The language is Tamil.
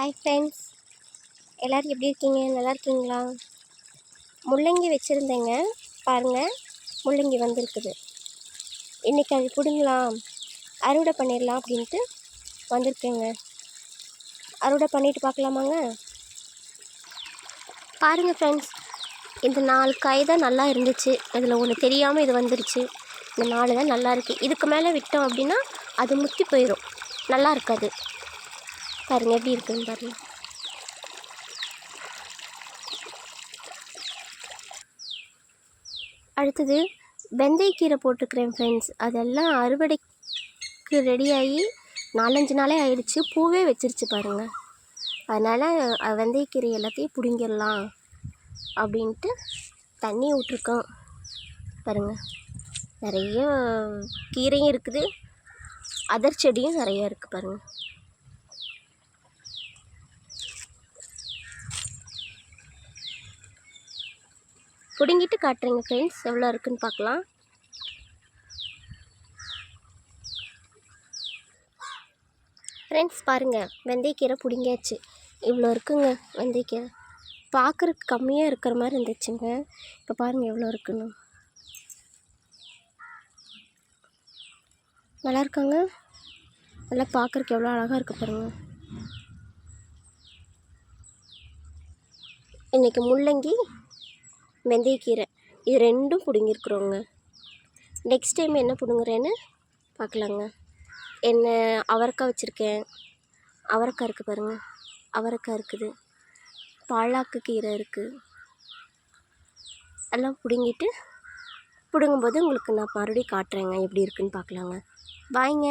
ஹாய் ஃப்ரெண்ட்ஸ் எல்லோரும் எப்படி இருக்கீங்க? நல்லா இருக்கீங்களா? முள்ளங்கி வச்சுருந்தேங்க. பாருங்கள் முள்ளங்கி வந்திருக்குது. இன்றைக்கி அது பிடுங்கலாம். அறுவடை பண்ணிடலாம் அப்படின்ட்டு வந்திருக்கேங்க. அறுவடை பண்ணிட்டு பார்க்கலாமாங்க? பாருங்கள் ஃப்ரெண்ட்ஸ் இந்த நாலு காய் தான் நல்லா இருந்துச்சு. அதில் ஒன்று தெரியாமல் இது வந்துருச்சு. இந்த நாலு தான் நல்லா இருக்குது இதுக்கு மேலே விட்டோம் அப்படின்னா அது முத்தி போயிடும் நல்லா இருக்காது. பாருங்கள் எப்படி இருக்குன்னு பாருங்கள் அடுத்தது வெந்தயக்கீரை போட்டிருக்கிறேன் ஃப்ரெண்ட்ஸ் அதெல்லாம் அறுவடைக்கு ரெடியாகி நாலஞ்சு நாளே ஆயிடுச்சு. பூவே வச்சிருச்சு பாருங்கள் அதனால் வெந்தயக்கீரை எல்லாத்தையும் பிடுங்கிடலாம் அப்படின்ட்டு தண்ணி விட்ருக்கோம் பாருங்கள் நிறைய கீரையும் இருக்குது. அதர் செடியும் நிறையா இருக்குது பாருங்கள் பிடுங்கிட்டு காட்டுறேங்க ஃப்ரெண்ட்ஸ் எவ்வளோ இருக்குன்னு பார்க்கலாம் ஃப்ரெண்ட்ஸ் பாருங்கள் வெந்தயக்கீரை பிடுங்கியாச்சு. இவ்வளோ இருக்குங்க வெந்தயக்கீரை. பார்க்குறக்கு கம்மியாக இருக்கிற மாதிரி இருந்துச்சுங்க. இப்போ பாருங்கள் எவ்வளோ இருக்குன்னு. நல்லா இருக்காங்க? நல்லா பார்க்குறக்கு எவ்வளோ அழகாக இருக்க பாருங்கள் இன்றைக்கி முள்ளங்கி வெந்தயக்கீரை இது ரெண்டும் பிடுங்கிருக்குறோங்க. நெக்ஸ்ட் டைம் என்ன பிடுங்குறேன்னு பார்க்கலாங்க என்ன அவரைக்காய் வச்சுருக்கேன். அவரைக்காய் இருக்குது பாருங்கள் அவரைக்காய் இருக்குது. பாலாக்கு கீரை இருக்குது எல்லாம் பிடுங்கிட்டு பிடுங்கும்போது உங்களுக்கு நான் மறுபடியும் காட்டுறேங்க எப்படி இருக்குன்னு பார்க்கலாங்க பாய்ங்க